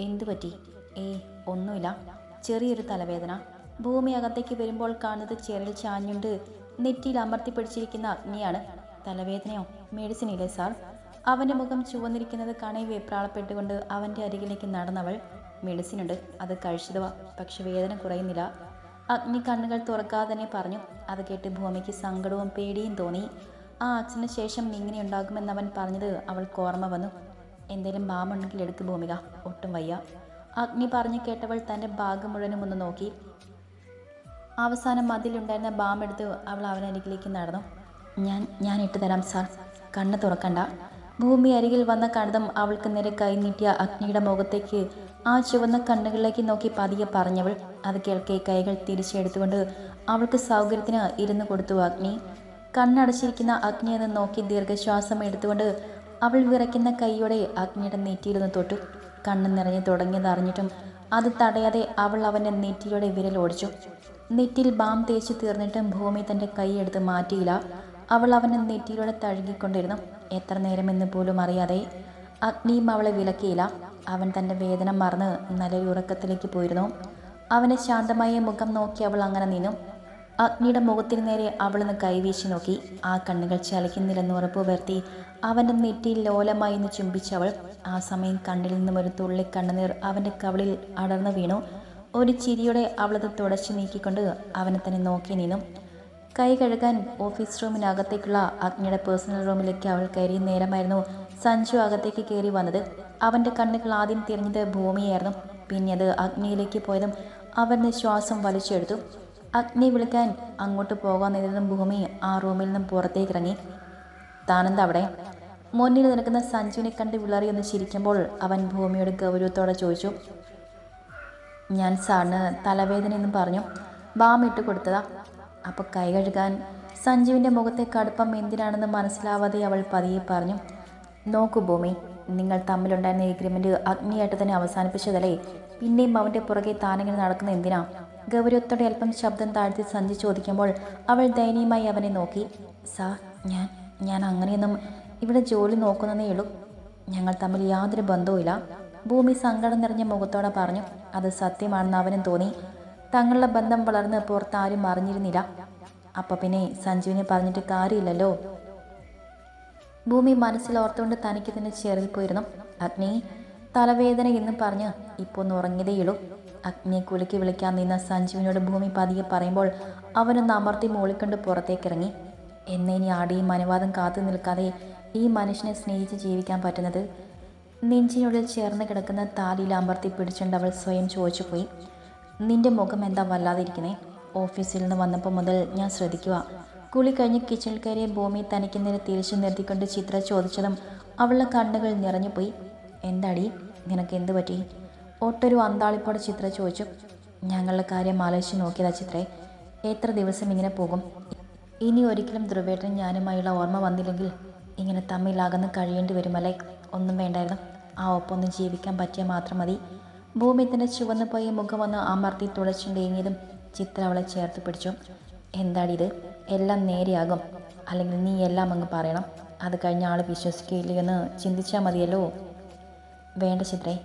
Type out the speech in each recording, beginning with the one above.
എന്തു പറ്റി? ഏ ഒന്നുമില്ല. ചെറിയൊരു തലവേദന. ഭൂമി അകത്തേക്ക് വരുമ്പോൾ കാണുന്നത് ചെറിൽ ചാഞ്ഞുണ്ട്. നെറ്റിയിൽ അമർത്തി പിടിച്ചിരിക്കുന്ന അഗ്നിയാണ്. തലവേദനയോ? മെഡിസിൻ ഇല്ലേ സാർ അവന്റെ മുഖം ചുവന്നിരിക്കുന്നത് കാണേ വെപ്രാളപ്പെട്ടുകൊണ്ട് അവന്റെ അരികിലേക്ക് നടന്നവൾ മെഡിസിൻ ഉണ്ട്. അത് കഴിച്ചതുവാ. പക്ഷെ വേദന കുറയുന്നില്ല. അഗ്നി കണ്ണുകൾ തുറക്കാതെ തന്നെ പറഞ്ഞു. അത് കേട്ട് ഭൂമിക്ക് സങ്കടവും പേടിയും തോന്നി. ആ അച്ഛന് ശേഷം ഇങ്ങനെ ഉണ്ടാകുമെന്ന് അവൻ പറഞ്ഞത് അവൾക്ക് ഓർമ്മ വന്നു. എന്തേലും ബാമുണ്ടെങ്കിൽ എടുക്ക് ഭൂമിക. ഒട്ടും വയ്യ. അഗ്നി പറഞ്ഞു കേട്ടവൾ തന്റെ ഭാഗം മുഴുവനും ഒന്ന് നോക്കി. അവസാനം മതിലുണ്ടായിരുന്ന ബാം എടുത്ത് അവൾ അവനരികിലേക്ക് നടന്നു. ഞാൻ ഞാൻ ഇട്ട് തരാം സാർ. കണ്ണ് തുറക്കണ്ട. ഭൂമി അരികിൽ വന്ന കണ്ടതും അവൾക്ക് നേരെ കൈ നീട്ടിയ അഗ്നിയുടെ മുഖത്തേക്ക് ആ ചുവന്ന കണ്ണുകളിലേക്ക് നോക്കി പതിയെ പറഞ്ഞവൾ. അത് കേൾക്കെ കൈകൾ തിരിച്ചെടുത്തുകൊണ്ട് അവൾക്ക് സൗകര്യത്തിന് ഇരുന്ന് കൊടുത്തു അഗ്നി. കണ്ണടച്ചിരിക്കുന്ന അഗ്നിയെന്ന് നോക്കി ദീർഘശ്വാസം എടുത്തുകൊണ്ട് അവൾ വിറയ്ക്കുന്ന കൈയോടെ അഗ്നിയുടെ നെറ്റിയിലൊന്ന് തൊട്ടു. കണ്ണ് നിറഞ്ഞു തുടങ്ങിയതറിഞ്ഞിട്ടും അത് തടയാതെ അവൾ അവന്റെ നെറ്റിയുടെ വിരൽ ഓടിച്ചു. നെറ്റിയിൽ ബാം തേച്ചു തീർന്നിട്ടും ഭൂമി തന്റെ കൈയെടുത്ത് മാറ്റിയില്ല. അവൾ അവന്റെ നെറ്റിയിലൂടെ തഴുകിക്കൊണ്ടിരുന്നു. എത്ര നേരമെന്ന് പോലും അറിയാതെ അഗ്നിയും അവളെ വിലക്കിയില്ല. അവൻ തന്റെ വേദന മറന്ന് നല്ലൊരു ഉറക്കത്തിലേക്ക് പോയിരുന്നു. അവനെ ശാന്തമായ മുഖം നോക്കി അവൾ അങ്ങനെ നിന്നു. അഗ്നിയുടെ മുഖത്തിന് നേരെ അവളൊന്ന് കൈവീശി നോക്കി. ആ കണ്ണുകൾ ചലിക്കുന്നില്ലെന്ന് ഉറപ്പ് വരുത്തി അവന്റെ നെറ്റിയിൽ ലോലമായി എന്ന് ചുംബിച്ചവൾ ആ സമയം കണ്ണിൽ നിന്നും ഒരു തുള്ളി കണ്ണുനീർ അവന്റെ കവളിൽ അടർന്നു വീണു. ഒരു ചിരിയോടെ അവളത് തുടച്ചു നീക്കിക്കൊണ്ട് അവനെ തന്നെ നോക്കി നിന്നു. കൈ കഴുകാൻ ഓഫീസ് റൂമിനകത്തേക്കുള്ള അഗ്നിയുടെ പേഴ്സണൽ റൂമിലേക്ക് അവൾ കയറിയ നേരമായിരുന്നു സഞ്ജു അകത്തേക്ക് കയറി വന്നത്. അവന്റെ കണ്ണുകൾ ആദ്യം തിരിഞ്ഞത് ഭൂമിയായിരുന്നു. പിന്നെ അത് അഗ്നിയിലേക്ക് പോയതും അവന്റെ ശ്വാസം വലിച്ചെടുത്തു. അഗ്നി വിളിക്കാൻ അങ്ങോട്ട് പോകാൻ നേരിടുന്ന ഭൂമി ആ റൂമിൽ നിന്നും പുറത്തേക്ക് ഇറങ്ങി താനെന്താ അവിടെ മുന്നിൽ നിൽക്കുന്ന സഞ്ജുവിനെ കണ്ട് വിളറി ഒന്ന് ചിരിക്കുമ്പോൾ അവൻ ഭൂമിയോട് ഗൗരവത്തോടെ ചോദിച്ചു ഞാൻ സാറിന് തലവേദന എന്നും പറഞ്ഞു. ബാമിട്ട് കൊടുത്തതാ. അപ്പോൾ കൈ കഴുകാൻ സഞ്ജുവിന്റെ മുഖത്തെ കടുപ്പം എന്തിനാണെന്ന് മനസ്സിലാവാതെ അവൾ പതിയെ പറഞ്ഞു നോക്കൂ ഭൂമി നിങ്ങൾ തമ്മിലുണ്ടായിരുന്ന എഗ്രിമെന്റ് അഗ്നിയായിട്ട് തന്നെ അവസാനിപ്പിച്ചതല്ലേ? പിന്നെയും അവന്റെ പുറകെ താനിങ്ങനെ നടക്കുന്ന എന്തിനാ? ഗൗരവത്തോടെ അല്പം ശബ്ദം താഴ്ത്തി സന്ധി ചോദിക്കുമ്പോൾ അവൾ ദയനീയമായി അവനെ നോക്കി സാർ ഞാൻ ഞാൻ അങ്ങനെയൊന്നും ഇവിടെ ജോലി നോക്കുന്നതേ ഉള്ളൂ. ഞങ്ങൾ തമ്മിൽ യാതൊരു ബന്ധവുമില്ല. ഭൂമി സങ്കടം നിറഞ്ഞ മുഖത്തോടെ പറഞ്ഞു അത് സത്യമാണെന്ന് അവനും തോന്നി. തങ്ങളുടെ ബന്ധം വളർന്ന് പുറത്ത് ആരും അറിഞ്ഞിരുന്നില്ല. അപ്പം പിന്നെ സഞ്ജുവിനെ പറഞ്ഞിട്ട് കാര്യമില്ലല്ലോ? ഭൂമി മനസ്സിൽ ഓർത്തുകൊണ്ട് തനിക്ക് തന്നെ ചേറിൽ പോയിരുന്നു. അഗ്നി തലവേദന എന്ന് പറഞ്ഞ് ഇപ്പോൾ ഒന്ന് ഉറങ്ങിയതേയുള്ളൂ അഗ്നിയെ കുലുക്കി വിളിക്കാൻ നിന്ന സഞ്ജീവിനോട് ഭൂമി പതിയെ പറയുമ്പോൾ അവനൊന്ന് അമർത്തി മൂളിക്കൊണ്ട് പുറത്തേക്കിറങ്ങി. എന്നെ ഇനി ആടിയും അനുവാദം കാത്തു നിൽക്കാതെ ഈ മനുഷ്യനെ സ്നേഹിച്ച് ജീവിക്കാൻ പറ്റുന്നത്? നെഞ്ചിനുള്ളിൽ ചേർന്ന് കിടക്കുന്ന താലിയിൽ അമർത്തി പിടിച്ചുകൊണ്ട് അവൾ സ്വയം ചോദിച്ചു പോയി. നിന്റെ മുഖം എന്താ വല്ലാതിരിക്കുന്നേ ഓഫീസിൽ നിന്ന് വന്നപ്പോൾ മുതൽ ഞാൻ ശ്രദ്ധിക്കുക. കുളി കഴിഞ്ഞ് കിച്ചണിൽ കയറിയ ഭൂമി തനിക്ക് നേരെ തിരിച്ചു നിർത്തിക്കൊണ്ട് ചിത്ര ചോദിച്ചതും അവളുടെ കണ്ണുകൾ നിറഞ്ഞുപോയി. എന്താടി? നിനക്ക് എന്ത് പറ്റി? ഒട്ടൊരു അന്താളിപ്പോടെ ചിത്ര ചോദിച്ചു. ഞങ്ങളുടെ കാര്യം ആലോചിച്ച് നോക്കിയതാ ചിത്രേ. എത്ര ദിവസം ഇങ്ങനെ പോകും? ഇനി ഒരിക്കലും ധ്രുവേട്ടനും ഞാനുമായുള്ള ഓർമ്മ വന്നില്ലെങ്കിൽ ഇങ്ങനെ തമ്മിലാകുന്ന കഴിയേണ്ടി വരുമല്ലേ? ഒന്നും വേണ്ടായിരുന്നു. ആ ഒപ്പൊന്ന് ജീവിക്കാൻ പറ്റിയാൽ മാത്രം മതി. ഭൂമി തന്നെ ചുവന്നു പോയ മുഖമൊന്ന് അമർത്തി തുളച്ചുണ്ടെങ്കിലും ചിത്ര അവളെ ചേർത്ത് പിടിച്ചു. എന്താടിത് എല്ലാം നേരെയാകും. അല്ലെങ്കിൽ നീ എല്ലാം അങ്ങ് പറയണം. അത് കഴിഞ്ഞ ആൾ വിശ്വസിക്കില്ലെന്ന് ചിന്തിച്ചാൽ മതിയല്ലോ. വേണ്ട ചിത്രേ.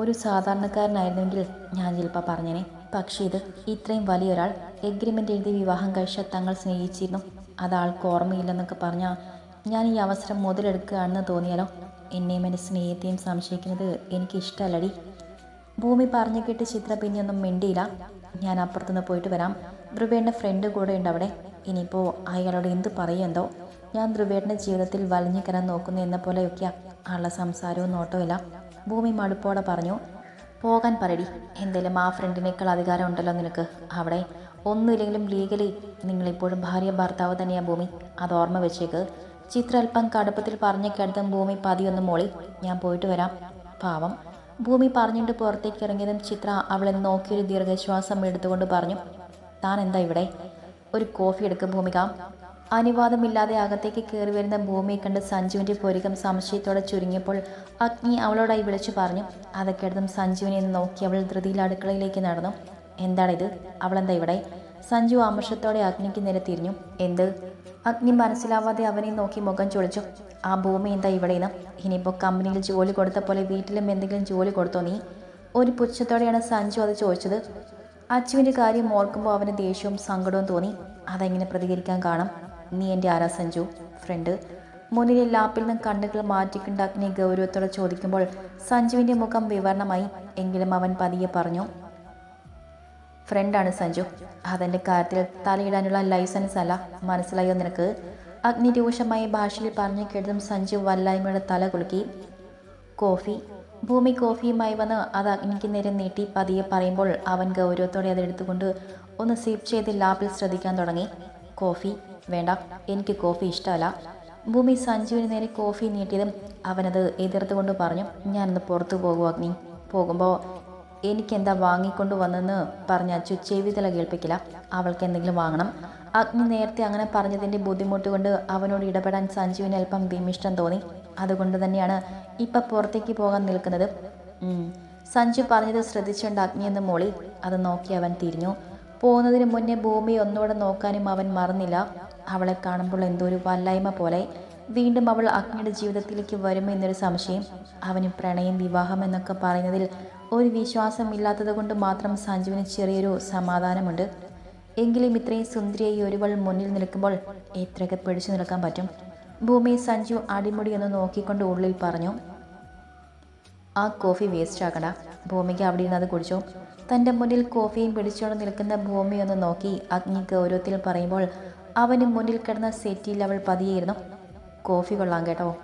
ഒരു സാധാരണക്കാരനായിരുന്നെങ്കിൽ ഞാൻ ചിലപ്പോൾ പറഞ്ഞേനെ. പക്ഷേ ഇത് ഇത്രയും വലിയൊരാൾ എഗ്രിമെന്റ് എഴുതി വിവാഹം കഴിച്ച തങ്ങൾ സ്നേഹിച്ചിരുന്നു. അത് ആൾക്ക് ഓർമ്മയില്ലെന്നൊക്കെ പറഞ്ഞാൽ ഞാൻ ഈ അവസരം മുതലെടുക്കുകയാണെന്ന് തോന്നിയാലോ? എന്നെയും എന്റെ സ്നേഹത്തെയും സംശയിക്കുന്നത് എനിക്ക് ഇഷ്ടമല്ലടി ഭൂമി പറഞ്ഞു കേട്ട് ചിത്ര പിന്നെയൊന്നും മിണ്ടിയില്ല. ഞാൻ അപ്പുറത്തുനിന്ന് പോയിട്ട് വരാം. ധ്രുവേന്റെ ഫ്രണ്ട് കൂടെ ഉണ്ട് അവിടെ. ഇനിയിപ്പോൾ അയാളോട് എന്ത് പറയുമെന്തോ? ഞാൻ ധ്രുവേട്ടന്റെ ജീവിതത്തിൽ വലിഞ്ഞു കയറാൻ നോക്കുന്നു എന്ന പോലെയൊക്കെയാണ് ആളുടെ സംസാരവും നോട്ടവുമില്ല ഭൂമി മടുപ്പോടെ പറഞ്ഞു പോകാൻ പറയടി എന്തേലും ആ ഫ്രണ്ടിനേക്കാൾ അധികാരം ഉണ്ടല്ലോ നിനക്ക്. അവിടെ ഒന്നുമില്ലെങ്കിലും ലീഗലി നിങ്ങളിപ്പോഴും ഭാര്യ ഭർത്താവ് തന്നെയാണ് ഭൂമി. അത് ഓർമ്മ വെച്ചേക്ക്. ചിത്ര അല്പം കടുപ്പത്തിൽ പറഞ്ഞു കേട്ടതും ഭൂമി പതിയൊന്ന് മോളി. ഞാൻ പോയിട്ട് വരാം. പാവം. ഭൂമി പറഞ്ഞിട്ട് പുറത്തേക്ക് ഇറങ്ങിയതും ചിത്ര അവളെ നോക്കിയൊരു ദീർഘശ്വാസം എടുത്തുകൊണ്ട് പറഞ്ഞു താൻ എന്താ ഇവിടെ? ഒരു കോഫി എടുക്കും ഭൂമിക. അനുവാദമില്ലാതെ അകത്തേക്ക് കയറി വരുന്ന ഭൂമിയെ കണ്ട് സഞ്ജുവിന്റെ പൊരുകം സംശയത്തോടെ ചുരുങ്ങിയപ്പോൾ അഗ്നി അവളോടായി വിളിച്ചു പറഞ്ഞു അതൊക്കെ എടുത്തും സഞ്ജുവിനെ നോക്കി അവൾ ധൃതിയിൽ അടുക്കളയിലേക്ക് നടന്നു. എന്താണിത്? അവളെന്താ ഇവിടെ? സഞ്ജു ആമർഷത്തോടെ അഗ്നിക്ക് നേരെ തിരിഞ്ഞു. എന്ത്? അഗ്നി മനസ്സിലാവാതെ അവനെ നോക്കി മുഖം ചൊളിച്ചു. ആ ഭൂമി എന്താ ഇവിടെയെന്ന്? ഇനിയിപ്പോൾ കമ്പനിയിൽ ജോലി കൊടുത്ത പോലെ വീട്ടിലും എന്തെങ്കിലും ജോലി കൊടുത്തോ നീ? ഒരു പുച്ഛത്തോടെയാണ് സഞ്ജു അത് ചോദിച്ചത്. അച്ചുവിന്റെ കാര്യം ഓർക്കുമ്പോൾ അവന് ദേഷ്യവും സങ്കടവും തോന്നി. അതെങ്ങനെ പ്രതികരിക്കാൻ കാണും? നീ എന്റെ ആരാ സഞ്ജു? ഫ്രണ്ട് മുന്നിലെ ലാപ്പിൽ നിന്ന് കണ്ണുകൾ മാറ്റിക്കുണ്ടാക്കിനെ ഗൗരവത്തോടെ ചോദിക്കുമ്പോൾ സഞ്ജുവിന്റെ മുഖം വിവരണമായി എങ്കിലും അവൻ പതിയെ പറഞ്ഞു ഫ്രണ്ടാണ് സഞ്ജു. അതെന്റെ കാര്യത്തിൽ തലയിടാനുള്ള ലൈസൻസ് അല്ല. മനസ്സിലായോ നിനക്ക്? അഗ്നി രൂക്ഷമായ ഭാഷയിൽ പറഞ്ഞു കേട്ടതും സഞ്ജു വല്ലായ്മയുടെ തല കുലുക്കി. കോഫി. ഭൂമി കോഫിയുമായി വന്ന് അത് അഗ്നിക്ക് നേരെ നീട്ടി പതിയെ പറയുമ്പോൾ അവൻ ഗൗരവത്തോടെ അതെടുത്തുകൊണ്ട് ഒന്ന് സിപ്പ് ചെയ്ത് ലാപ്പിൽ ശ്രദ്ധിക്കാൻ തുടങ്ങി. കോഫി. വേണ്ട. എനിക്ക് കോഫി ഇഷ്ടമല്ല. ഭൂമി സഞ്ജുവിന് നേരെ കോഫി നീട്ടിയതും അവനത് എതിർത്തുകൊണ്ട് പറഞ്ഞു ഞാനൊന്ന് പുറത്തു പോകും അഗ്നി. പോകുമ്പോൾ എനിക്കെന്താ വാങ്ങിക്കൊണ്ട് വന്നെന്ന് പറഞ്ഞ അച്ചു ചെവിതല കേൾപ്പിക്കില്ല. അവൾക്ക് എന്തെങ്കിലും വാങ്ങണം. അഗ്നി നേരത്തെ അങ്ങനെ പറഞ്ഞതിന്റെ ബുദ്ധിമുട്ട് കൊണ്ട് അവനോട് ഇടപെടാൻ സഞ്ജുവിന് അല്പം വിമിഷ്ടം തോന്നി. അതുകൊണ്ട് തന്നെയാണ് ഇപ്പം പുറത്തേക്ക് പോകാൻ നിൽക്കുന്നത്. സഞ്ജു പറഞ്ഞത് ശ്രദ്ധിച്ചുകൊണ്ട് അഗ്നി എന്ന് മോളി അത് നോക്കി അവൻ തിരിഞ്ഞു. പോകുന്നതിന് മുന്നേ ഭൂമി ഒന്നുകൂടെ നോക്കാനും അവൻ മറന്നില്ല. അവളെ കാണുമ്പോൾ എന്തോ ഒരു വല്ലായ്മ പോലെ വീണ്ടും അവൾ അഗ്നിയുടെ ജീവിതത്തിലേക്ക് വരുമെന്നൊരു സംശയം അവന് പ്രണയം വിവാഹം എന്നൊക്കെ പറയുന്നതിൽ ഒരു വിശ്വാസമില്ലാത്തത് കൊണ്ട് മാത്രം സഞ്ജുവിന് ചെറിയൊരു സമാധാനമുണ്ട്. എങ്കിലും ഇത്രയും സുന്ദരിയായി ഒരുവൾ മുന്നിൽ നിൽക്കുമ്പോൾ എത്രയൊക്കെ പിടിച്ചു നിൽക്കാൻ പറ്റും? ഭൂമി സഞ്ജു അടിമുടി ഒന്ന് നോക്കിക്കൊണ്ട് ഉള്ളിൽ പറഞ്ഞു ആ കോഫി വേസ്റ്റ് ആക്കണ ഭൂമിക്ക് അവിടെ അത് കുടിച്ചു. തന്റെ മുന്നിൽ കോഫിയും പിടിച്ചോണ്ട് നിൽക്കുന്ന ഭൂമി ഒന്ന് നോക്കി അഗ്നി ഗൗരവത്തിൽ പറയുമ്പോൾ അവന് മുന്നിൽ കിടന്ന സെറ്റിയിൽ അവൾ പതിയിരുന്നു കോഫി കൊള്ളാം കേട്ടോ.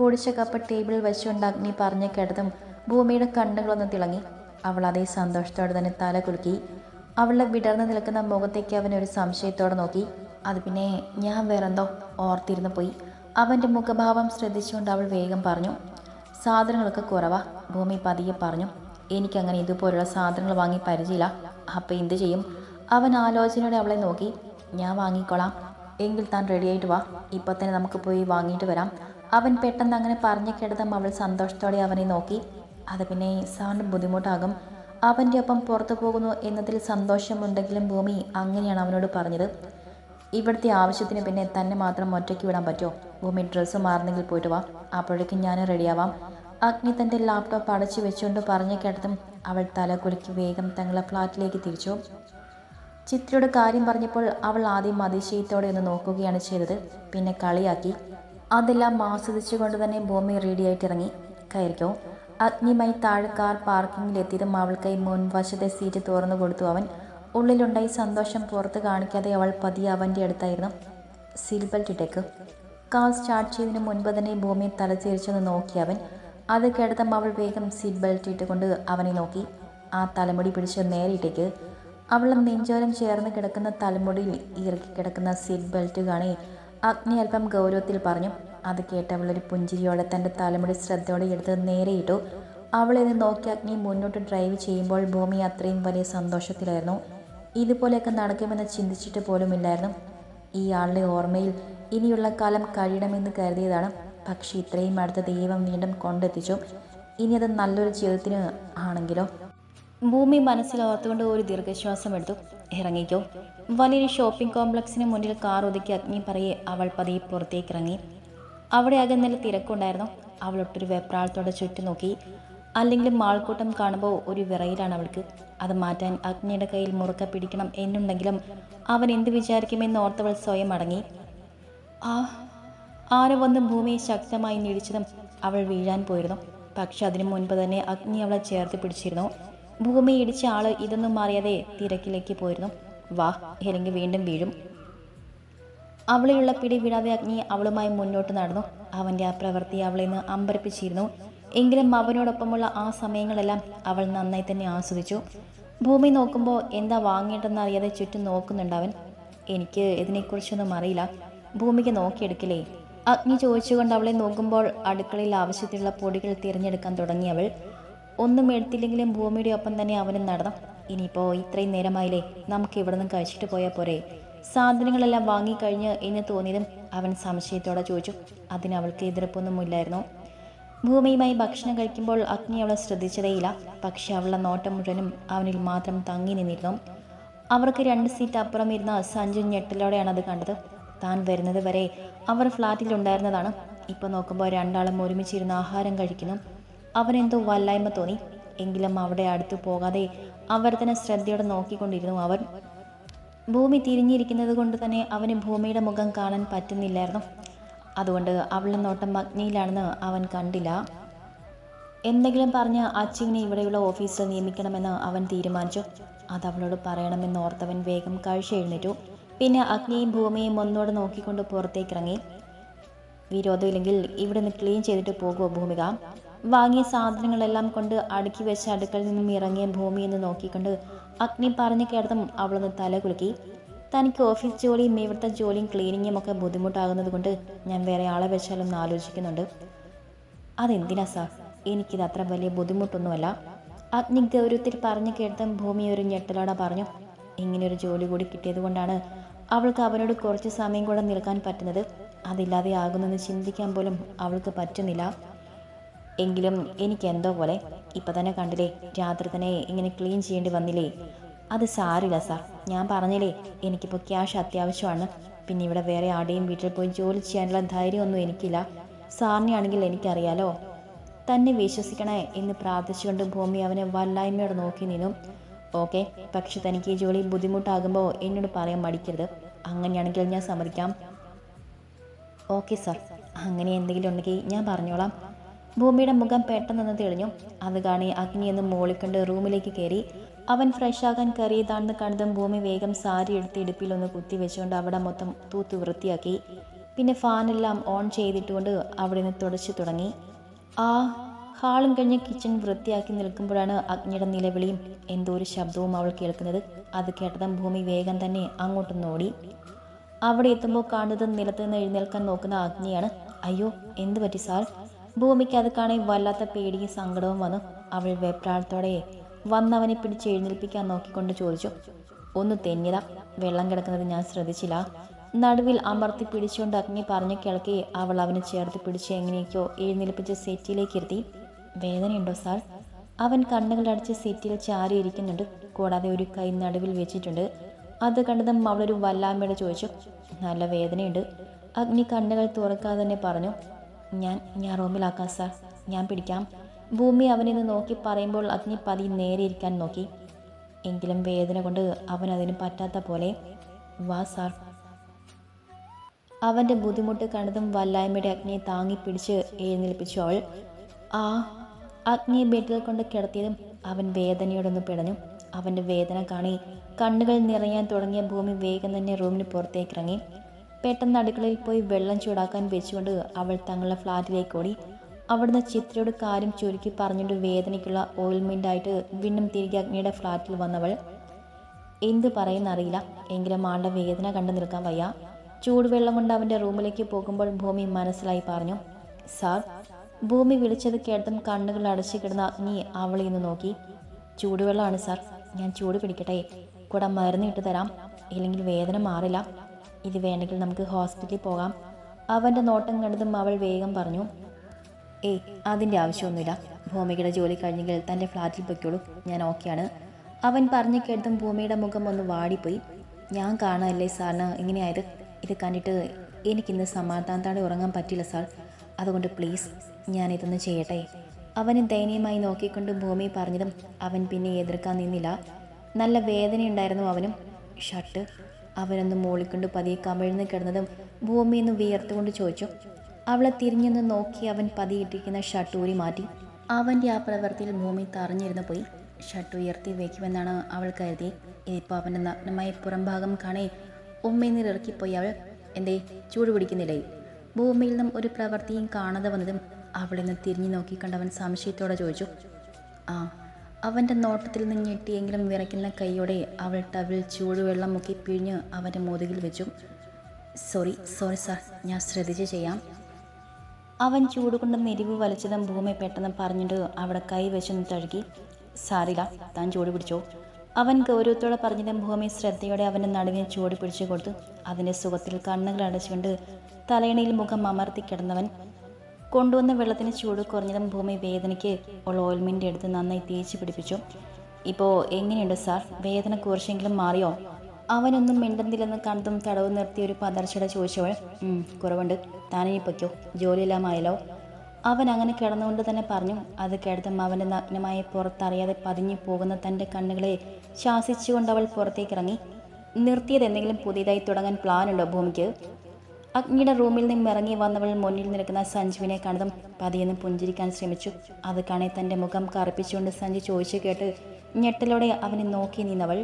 കുടിച്ച കപ്പ് ടേബിളിൽ വെച്ചുകൊണ്ട് അഗ്നി പറഞ്ഞു കേട്ടതും ഭൂമിയുടെ കണ്ണുകളൊന്ന് തിളങ്ങി. അവൾ അതേ സന്തോഷത്തോടെ തന്നെ തല കുലുക്കി. അവളുടെ വിടർന്നു നിൽക്കുന്ന മുഖത്തേക്ക് അവൻ ഒരു സംശയത്തോടെ നോക്കി. അത് പിന്നെ ഞാൻ വേറെന്തോ ഓർത്തിരുന്നു പോയി. അവന്റെ മുഖഭാവം ശ്രദ്ധിച്ചുകൊണ്ട് അവൾ വേഗം പറഞ്ഞു. സാധനങ്ങളൊക്കെ കുറവാ. ഭൂമി പതിയെ പറഞ്ഞു. എനിക്കങ്ങനെ ഇതുപോലുള്ള സാധനങ്ങൾ വാങ്ങി പരിചയമില്ല. അപ്പം എന്ത് ചെയ്യും? അവൻ ആലോചനയോടെ അവളെ നോക്കി. ഞാൻ വാങ്ങിക്കോളാം. എങ്കിൽ താൻ റെഡിയായിട്ട് വാ. ഇപ്പം തന്നെ നമുക്ക് പോയി വാങ്ങിയിട്ട് വരാം. അവൻ പെട്ടെന്ന് അങ്ങനെ പറഞ്ഞു കേട്ടതും അവൾ സന്തോഷത്തോടെ അവനെ നോക്കി. അത് പിന്നെ സാറിന് ബുദ്ധിമുട്ടാകും. അവന്റെ ഒപ്പം പുറത്തു പോകുന്നു എന്നതിൽ സന്തോഷമുണ്ടെങ്കിലും ഭൂമി അങ്ങനെയാണ് അവനോട് പറഞ്ഞത്. ഇവിടുത്തെ ആവശ്യത്തിന് പിന്നെ തന്നെ മാത്രം ഒറ്റയ്ക്ക് വിടാൻ പറ്റുമോ? ഭൂമി ഡ്രസ്സ് മാറുന്നെങ്കിൽ പോയിട്ട് വാ. അപ്പോഴേക്കും ഞാൻ റെഡിയാവാം. അഗ്നി തന്റെ ലാപ്ടോപ്പ് അടച്ചു വെച്ചുകൊണ്ട് പറഞ്ഞു കേട്ടതും അവൾ തല വേഗം തങ്ങളെ ഫ്ലാറ്റിലേക്ക് തിരിച്ചു. ചിത്രയുടെ കാര്യം പറഞ്ഞപ്പോൾ അവൾ ആദ്യം അതിശയത്തോടെ ഒന്ന് നോക്കുകയാണ് ചെയ്തത്. പിന്നെ കളിയാക്കി. അതെല്ലാം ആസ്വദിച്ചുകൊണ്ട് തന്നെ ഭൂമി റെഡിയായിട്ട് ഇറങ്ങി കയറിക്കോ. അഗ്നിമായി താഴെ കാർ പാർക്കിങ്ങിലെത്തിയതും അവൾക്കായി മുൻവശത്തെ സീറ്റ് തുറന്നു കൊടുത്തു അവൻ. ഉള്ളിലുണ്ടായി സന്തോഷം പുറത്ത് കാണിക്കാതെ അവൾ പതിയെ അവന്റെ അടുത്തായിരുന്നു. സീറ്റ് ബെൽറ്റ് ഇട്ടേക്ക്. കാർ സ്റ്റാർട്ട് ചെയ്തതിന് മുൻപ് തന്നെ ഭൂമിയെ തലചേരിച്ചൊന്ന് നോക്കി അവൻ. അത് കേട്ടതും അവൾ വേഗം സീറ്റ് ബെൽറ്റ് ഇട്ടുകൊണ്ട് അവനെ നോക്കി. ആ തലമുടി പിടിച്ച് നേരിട്ടേക്ക് അവൾ നെഞ്ചോരം ചേർന്ന് കിടക്കുന്ന തലമുടിയിൽ ഇറക്കി കിടക്കുന്ന സീറ്റ് ബെൽറ്റ് കാണി അഗ്നി അല്പം ഗൗരവത്തിൽ പറഞ്ഞു അത് കേട്ട് അവളൊരു പുഞ്ചിരിയോടെ തന്റെ തലമുടി ശ്രദ്ധയോടെ എടുത്ത് നേരെയിട്ടു അവളെ നോക്കി അഗ്നി മുന്നോട്ട് ഡ്രൈവ് ചെയ്യുമ്പോൾ ഭൂമി അത്രയും വലിയ സന്തോഷത്തിലായിരുന്നു. ഇതുപോലെയൊക്കെ നടക്കുമെന്ന് ചിന്തിച്ചിട്ട് പോലുമില്ലായിരുന്നു ഈ ആളുടെ ഓർമ്മയിൽ ഇനിയുള്ള കാലം കഴിയണമെന്ന് കരുതിയതാണ്. പക്ഷേ ഇത്രയും അടുത്ത ദൈവം വീണ്ടും കൊണ്ടെത്തിച്ചു. ഇനി അത് നല്ലൊരു ജീവിതത്തിന് ആണെങ്കിലോ? ഭൂമി മനസ്സിലോർത്തുകൊണ്ട് ഒരു ദീർഘശ്വാസം എടുത്തു. ഇറങ്ങിക്കോ. വലിയൊരു ഷോപ്പിംഗ് കോംപ്ലക്സിന് മുന്നിൽ കാർ ഒതുക്കി അഗ്നി പറയെ അവൾ പതിയെ പുറത്തേക്ക് ഇറങ്ങി അവിടെ ആകെ നല്ല തിരക്കുണ്ടായിരുന്നു. അവൾ ഒട്ടൊരു വെപ്രാളത്തോടെ ചുറ്റും നോക്കി. അല്ലെങ്കിലും ആൾക്കൂട്ടം കാണുമ്പോൾ ഒരു വിറയിലാണ് അവൾക്ക്. അത് മാറ്റാൻ അഗ്നിയുടെ കയ്യിൽ മുറുക്ക പിടിക്കണം എന്നുണ്ടെങ്കിലും അവൻ എന്ത് വിചാരിക്കുമെന്ന് ഓർത്തവൾ സ്വയം അടങ്ങി. ആ ആരോ വന്ന് ഭൂമിയെ ശക്തമായി നിടിച്ചതും അവൾ വീഴാൻ പോയിരുന്നു. പക്ഷെ അതിനു മുൻപ് തന്നെ അഗ്നി അവളെ ചേർത്ത് പിടിച്ചിരുന്നു. ഭൂമി ഇടിച്ച ആൾ ഇതൊന്നും അറിയാതെ തിരക്കിലേക്ക് പോയിരുന്നു. വാ ഇല്ലെങ്കിൽ വീണ്ടും വീഴും. അവളെയുള്ള പിടി വിടാതെ അഗ്നി അവളുമായി മുന്നോട്ട് നടന്നു. അവന്റെ ആ പ്രവൃത്തി അവളെ നിന്ന് അമ്പരപ്പിച്ചിരുന്നു. എങ്കിലും അവനോടൊപ്പമുള്ള ആ സമയങ്ങളെല്ലാം അവൾ നന്നായി തന്നെ ആസ്വദിച്ചു. ഭൂമി നോക്കുമ്പോൾ എന്താ വാങ്ങേണ്ടെന്ന് അറിയാതെ ചുറ്റും നോക്കുന്നുണ്ട് അവൻ. എനിക്ക് ഇതിനെക്കുറിച്ചൊന്നും അറിയില്ല. ഭൂമിക്ക് നോക്കിയെടുക്കില്ലേ? അഗ്നി ചോദിച്ചുകൊണ്ട് അവളെ നോക്കുമ്പോൾ അടുക്കളയിൽ ആവശ്യത്തിലുള്ള പൊടികൾ തിരഞ്ഞെടുക്കാൻ തുടങ്ങി അവൾ. ഒന്നും എടുത്തില്ലെങ്കിലും ഭൂമിയുടെ ഒപ്പം തന്നെ അവനും നടന്നു. ഇനിയിപ്പോൾ ഇത്രയും നേരമായില്ലേ? നമുക്ക് ഇവിടെ നിന്ന് കഴിച്ചിട്ട് പോയാൽ പോരെ. സാധനങ്ങളെല്ലാം വാങ്ങിക്കഴിഞ്ഞ് എന്ന് തോന്നിയതും അവൻ സംശയത്തോടെ ചോദിച്ചു. അതിന് അവൾക്ക് എതിർപ്പൊന്നുമില്ലായിരുന്നു. ഭൂമിയുമായി ഭക്ഷണം കഴിക്കുമ്പോൾ അഗ്നി അവളെ ശ്രദ്ധിച്ചതേയില്ല. പക്ഷെ അവളുടെ നോട്ടം മുഴുവനും അവനിൽ മാത്രം തങ്ങി നിന്നിരുന്നു. അവർക്ക് രണ്ട് സീറ്റ് അപ്പുറം ഇരുന്ന സഞ്ജു ഞെട്ടലോടെയാണ് അത് കണ്ടത്. താൻ വരുന്നത് വരെ അവർ ഫ്ലാറ്റിലുണ്ടായിരുന്നതാണ്. ഇപ്പോൾ നോക്കുമ്പോൾ രണ്ടാളും ഒരുമിച്ചിരുന്ന് ആഹാരം കഴിക്കുന്നു. അവനെന്തോ വല്ലായ്മ തോന്നി. എങ്കിലും അവിടെ അടുത്തു പോകാതെ അവർ തന്നെ ശ്രദ്ധയോടെ നോക്കിക്കൊണ്ടിരുന്നു. അവൻ ഭൂമി തിരിഞ്ഞിരിക്കുന്നത് കൊണ്ട് തന്നെ അവന് ഭൂമിയുടെ മുഖം കാണാൻ പറ്റുന്നില്ലായിരുന്നു. അതുകൊണ്ട് അവളുടെ നോട്ടം അഗ്നിയിലാണെന്ന് അവൻ കണ്ടില്ല. എന്തെങ്കിലും പറഞ്ഞ് അച്ചുവിനെ ഇവിടെയുള്ള ഓഫീസിൽ നിയമിക്കണമെന്ന് അവൻ തീരുമാനിച്ചു. അത് അവളോട് പറയണമെന്ന് ഓർത്തവൻ വേഗം കാഴ്ച എഴുന്നേറ്റു. പിന്നെ അഗ്നിയും ഭൂമിയും ഒന്നോടെ നോക്കിക്കൊണ്ട് പുറത്തേക്കിറങ്ങി. വിരോധമില്ലെങ്കിൽ ഇവിടെ നിന്ന് ക്ലീൻ ചെയ്തിട്ട് പോകുമോ ഭൂമിക? വാങ്ങിയ സാധനങ്ങളെല്ലാം കൊണ്ട് അടുക്കി വെച്ച അടുക്കളയിൽ നിന്നും ഇറങ്ങിയ ഭൂമി എന്ന് നോക്കിക്കൊണ്ട് അഗ്നി പറഞ്ഞു കേട്ടതും അവളൊന്ന് തല കുലുക്കി. തനിക്ക് ഓഫീസ് ജോലിയും ഇവിടുത്തെ ജോലിയും ക്ലീനിങ്ങും ഒക്കെ ബുദ്ധിമുട്ടാകുന്നത് കൊണ്ട് ഞാൻ വേറെ ആളെ വെച്ചാലൊന്ന് ആലോചിക്കുന്നുണ്ട്. അതെന്തിനാ സാർ? എനിക്കിത് അത്ര വലിയ ബുദ്ധിമുട്ടൊന്നുമല്ല. അഗ്നി ഗൗരവത്തിൽ പറഞ്ഞു കേട്ടതും ഭൂമി ഒരു ഞെട്ടലോടെ പറഞ്ഞു ഇങ്ങനെയൊരു ജോലി കൂടി കിട്ടിയത് കൊണ്ടാണ് അവൾക്ക് അവനോട് കുറച്ച് സമയം കൂടെ നിൽക്കാൻ പറ്റുന്നത്. അതില്ലാതെ ആകുമെന്ന് ചിന്തിക്കാൻ പോലും അവൾക്ക് പറ്റുന്നില്ല. എങ്കിലും എനിക്ക് എന്തോ പോലെ ഇപ്പം തന്നെ കണ്ടില്ലേ രാത്രി തന്നെ ഇങ്ങനെ ക്ലീൻ ചെയ്യേണ്ടി വന്നില്ലേ? അത് സാരില്ല സാർ ഞാൻ പറഞ്ഞില്ലേ എനിക്കിപ്പോൾ ക്യാഷ് അത്യാവശ്യമാണ്. പിന്നെ ഇവിടെ വേറെ ആടെയും വീട്ടിൽ പോയി ജോലി ചെയ്യാനുള്ള ധൈര്യമൊന്നും എനിക്കില്ല. സാറിനെയാണെങ്കിൽ എനിക്കറിയാലോ. തന്നെ വിശ്വസിക്കണേ എന്ന് പ്രാർത്ഥിച്ചുകൊണ്ട് ഭൂമി അവനെ വല്ലായ്മയോടെ നോക്കി നിന്നു. ഓക്കെ പക്ഷെ തനിക്ക് ഈ ജോലി ബുദ്ധിമുട്ടാകുമ്പോൾ എന്നോട് പറയാൻ മടിക്കരുത്. അങ്ങനെയാണെങ്കിൽ ഞാൻ സമ്മതിക്കാം. ഓക്കെ സാർ അങ്ങനെ എന്തെങ്കിലും ഉണ്ടെങ്കിൽ ഞാൻ പറഞ്ഞോളാം. ഭൂമിയുടെ മുഖം പെട്ടെന്ന് തെളിഞ്ഞു. അത് കാണി അഗ്നിയെന്ന് മോളിക്കണ്ട് റൂമിലേക്ക് കയറി അവൻ ഫ്രഷാകാൻ കയറിയതാണെന്ന് കണ്ടതും ഭൂമി വേഗം സാരി എടുത്ത് ഇടുപ്പിലൊന്ന് കുത്തി വെച്ചുകൊണ്ട് അവിടെ മൊത്തം തൂത്ത് വൃത്തിയാക്കി. പിന്നെ ഫാനെല്ലാം ഓൺ ചെയ്തിട്ടുകൊണ്ട് അവിടെ നിന്ന് തുടച്ചു തുടങ്ങി. ആ ഹാളും കഴിഞ്ഞ് കിച്ചൺ വൃത്തിയാക്കി നിൽക്കുമ്പോഴാണ് അഗ്നിയുടെ നിലവിളിയും എന്തോ ഒരു ശബ്ദവും അവൾ കേൾക്കുന്നത്. അത് കേട്ടതും ഭൂമി വേഗം തന്നെ അങ്ങോട്ടൊന്ന് ഓടി അവിടെ എത്തുമ്പോൾ കാണുന്നത് നിലത്ത് നിന്ന് എഴുന്നേൽക്കാൻ നോക്കുന്ന അഗ്നിയാണ്. അയ്യോ എന്ത് പറ്റി സാർ? ഭൂമിക്ക് അത് കാണാൻ വല്ലാത്ത പേടിയും സങ്കടവും വന്നു. അവൾ വെപ്രാളത്തോടെ വന്നവനെ പിടിച്ച് എഴുന്നേൽപ്പിക്കാൻ നോക്കിക്കൊണ്ട് ചോദിച്ചു ഒന്ന് തെന്നിയതാ. വെള്ളം കിടക്കുന്നത് ഞാൻ ശ്രദ്ധിച്ചില്ല. നടുവിൽ അമർത്തി പിടിച്ചുകൊണ്ട് അഗ്നി പറഞ്ഞു കിളക്കി അവൾ അവനെ ചേർത്ത് പിടിച്ച് എങ്ങനെയൊക്കെയോ എഴുന്നേൽപ്പിച്ച് സെറ്റിലേക്ക് ഇരുത്തി. വേദനയുണ്ടോ സാർ? അവൻ കണ്ണുകളടച്ച് സെറ്റിൽ ചാരിയിരിക്കുന്നുണ്ട്. കൂടാതെ ഒരു കൈ നടുവിൽ വെച്ചിട്ടുണ്ട്. അത് കണ്ടതും അവളൊരു വല്ലാമ്മയുടെ ചോദിച്ചു നല്ല വേദനയുണ്ട്. അഗ്നി കണ്ണുകൾ തുറക്കാതെ തന്നെ പറഞ്ഞു ഞാൻ ഞാൻ റൂമിലാക്കാം സാർ ഞാൻ പിടിക്കാം. ഭൂമി അവനിന്ന് നോക്കി പറയുമ്പോൾ അഗ്നി പതി നേരെ ഇരിക്കാൻ നോക്കി. എങ്കിലും വേദന കൊണ്ട് അവൻ അതിന് പറ്റാത്ത പോലെ വാ സാർ. അവന്റെ ബുദ്ധിമുട്ട് കണ്ടതും വല്ലായ്മയുടെ അഗ്നിയെ താങ്ങി പിടിച്ച് എഴുന്നേൽപ്പിച്ചു അവൾ. ആ അഗ്നിയെ ബെഡിൽ കൊണ്ട് കിടത്തിയതും അവൻ വേദനയോടൊന്ന് പിടഞ്ഞു. അവന്റെ വേദന കാണി കണ്ണുകൾ നിറയാൻ തുടങ്ങിയ ഭൂമി വേഗം തന്നെ റൂമിന് പുറത്തേക്ക് ഇറങ്ങി പെട്ടെന്ന് അടുക്കളയിൽ പോയി വെള്ളം ചൂടാക്കാൻ വെച്ചുകൊണ്ട് അവൾ തങ്ങളുടെ ഫ്ലാറ്റിലേക്ക് ഓടി അവിടുന്ന് ചിത്രയോട് കാര്യം ചുരുക്കി പറഞ്ഞുകൊണ്ട് വേദനയ്ക്കുള്ള ഓയിൽമെന്റായിട്ട് വീണ്ടും തിരികെ അഗ്നിയുടെ ഫ്ലാറ്റിൽ വന്നവൾ എന്ത് പറയുന്നറിയില്ല. എങ്കിലും ആളുടെ വേദന കണ്ടു നിൽക്കാൻ വയ്യ. ചൂടുവെള്ളം കൊണ്ട് അവന്റെ റൂമിലേക്ക് പോകുമ്പോൾ ഭൂമി മനസ്സിലായി പറഞ്ഞു സാർ ഭൂമി വിളിച്ചത് കേട്ടതും കണ്ണുകൾ അടച്ചു കിടന്ന അഗ്നി അവളെ ഇന്ന് നോക്കി. ചൂടുവെള്ളമാണ് സാർ. ഞാൻ ചൂട് പിടിക്കട്ടെ. കൂടെ മരുന്ന് തരാം ഇല്ലെങ്കിൽ വേദന മാറില്ല. ഇത് വേണമെങ്കിൽ നമുക്ക് ഹോസ്പിറ്റലിൽ പോകാം. അവന്റെ നോട്ടം കണ്ടതും അവൾ വേഗം പറഞ്ഞു ഏയ് അതിന്റെ ആവശ്യമൊന്നുമില്ല. ഭൂമിയുടെ ജോലി കഴിഞ്ഞെങ്കിൽ തന്റെ ഫ്ലാറ്റിൽ പൊയ്ക്കോളൂ. ഞാൻ ഓക്കെയാണ്. അവൻ പറഞ്ഞു കേട്ടതും ഭൂമിയുടെ മുഖം ഒന്ന് വാടിപ്പോയി. ഞാൻ കാണാനല്ലേ സാറിന് ഇങ്ങനെയായത് ഇത് കണ്ടിട്ട് എനിക്കിന്ന് സമാധാനത്തോടെ ഉറങ്ങാൻ പറ്റില്ല സാർ. അതുകൊണ്ട് പ്ലീസ് ഞാൻ ഇതൊന്ന് ചെയ്യട്ടെ. അവന് ദയനീയമായി നോക്കിക്കൊണ്ട് ഭൂമി പറഞ്ഞതും അവൻ പിന്നെ എതിർക്കാൻ നിന്നില്ല. നല്ല വേദനയുണ്ടായിരുന്നു അവനും. ഷർട്ട് അവനൊന്ന് മൂളിക്കൊണ്ട് പതിയെ കമിഴ്ന്ന് കിടന്നതും ഭൂമിയെന്ന് വിയർത്തുകൊണ്ട് ചോദിച്ചു. അവളെ തിരിഞ്ഞൊന്ന് നോക്കി അവൻ പതിയിട്ടിരിക്കുന്ന ഷർട്ട് ഊരി മാറ്റി. അവന്റെ ആ പ്രവൃത്തിയിൽ ഭൂമി തറഞ്ഞിരുന്നു പോയി. ഷർട്ട് ഉയർത്തി വയ്ക്കുമെന്നാണ് അവൾ കരുതി ഇതിപ്പോൾ അവന്റെ നഗ്നമായ പുറംഭാഗം കാണേ. ഇറക്കിപ്പോയി അവൾ. എന്തേ ചൂട് പിടിക്കുന്നില്ലേ? ഭൂമിയിൽ നിന്നും ഒരു പ്രവൃത്തിയും കാണാതെ വന്നതും അവളിൽ നിന്ന് തിരിഞ്ഞു നോക്കി കണ്ടവൻ സംശയത്തോടെ ചോദിച്ചു. ആ അവന്റെ നോട്ടത്തിൽ നിന്ന് ഞെട്ടിയെങ്കിലും വിറയ്ക്കുന്ന കൈയോടെ അവൾ ടവിൽ ചൂടുവെള്ളം മുക്കി പിഴിഞ്ഞ് അവന്റെ മുതുകിൽ വെച്ചു. സോറി സോറി സാർ ഞാൻ ശ്രദ്ധിച്ച് ചെയ്യാം. അവൻ ചൂടുകൊണ്ട് നെരിവ് വലിച്ചതും ഭൂമി പെട്ടെന്ന് പറഞ്ഞിട്ട് അവിടെ കൈ വെച്ചൊന്ന് തഴുകി. സാറില്ല താൻ ചൂട് പിടിച്ചോ. അവൻ ഗൗരവത്തോടെ പറഞ്ഞതും ഭൂമി ശ്രദ്ധയോടെ അവന്റെ നടുവിന് ചൂട് പിടിച്ചു കൊടുത്തു. അതിന്റെ സുഖത്തിൽ കണ്ണുകൾ അടച്ചുകൊണ്ട് തലയണയിൽ മുഖം അമർത്തി കിടന്നവൻ കൊണ്ടുവന്ന വെള്ളത്തിന് ചൂട് കുറഞ്ഞതും ഭൂമി വേദനയ്ക്ക് ഉള്ള ഓയിൽമെന്റ് എടുത്ത് നന്നായി തേച്ച് പിടിപ്പിച്ചു. ഇപ്പോൾ എങ്ങനെയുണ്ട് സാർ? വേദന കുറച്ചെങ്കിലും മാറിയോ? അവനൊന്നും മിണ്ടുന്നില്ലെന്ന് കണ്ടും തടവ് നിർത്തി ഒരു പതർച്ചയുടെ ചോദിച്ചവൾ "ഉം, കുറവുണ്ട്. താനിനി പൊയ്ക്കോ. ജോലിയെല്ലാം ആയല്ലോ. അവൻ അങ്ങനെ കിടന്നുകൊണ്ട് തന്നെ പറഞ്ഞു അത് കേട്ടതും അവന്റെ നഗ്നമായി പുറത്തറിയാതെ പതിഞ്ഞു പോകുന്ന തന്റെ കണ്ണുകളെ ശാസിച്ചുകൊണ്ട് അവൾ പുറത്തേക്കിറങ്ങി. നിർത്തിയത് എന്തെങ്കിലും പുതിയതായി തുടങ്ങാൻ പ്ലാനുണ്ടോ ഭൂമിക്ക്? അഗ്നിയുടെ റൂമിൽ നിന്നും ഇറങ്ങി വന്നവൾ മുന്നിൽ നിൽക്കുന്ന സഞ്ജുവിനെ കണ്ടതും പതിയെന്ന് പുഞ്ചിരിക്കാൻ ശ്രമിച്ചു. അത് കാണെ തന്റെ മുഖം കറുപ്പിച്ചുകൊണ്ട് സഞ്ജു ചോദിച്ചു കേട്ട് ഞെട്ടലോടെ അവനെ നോക്കി നിന്നവൾ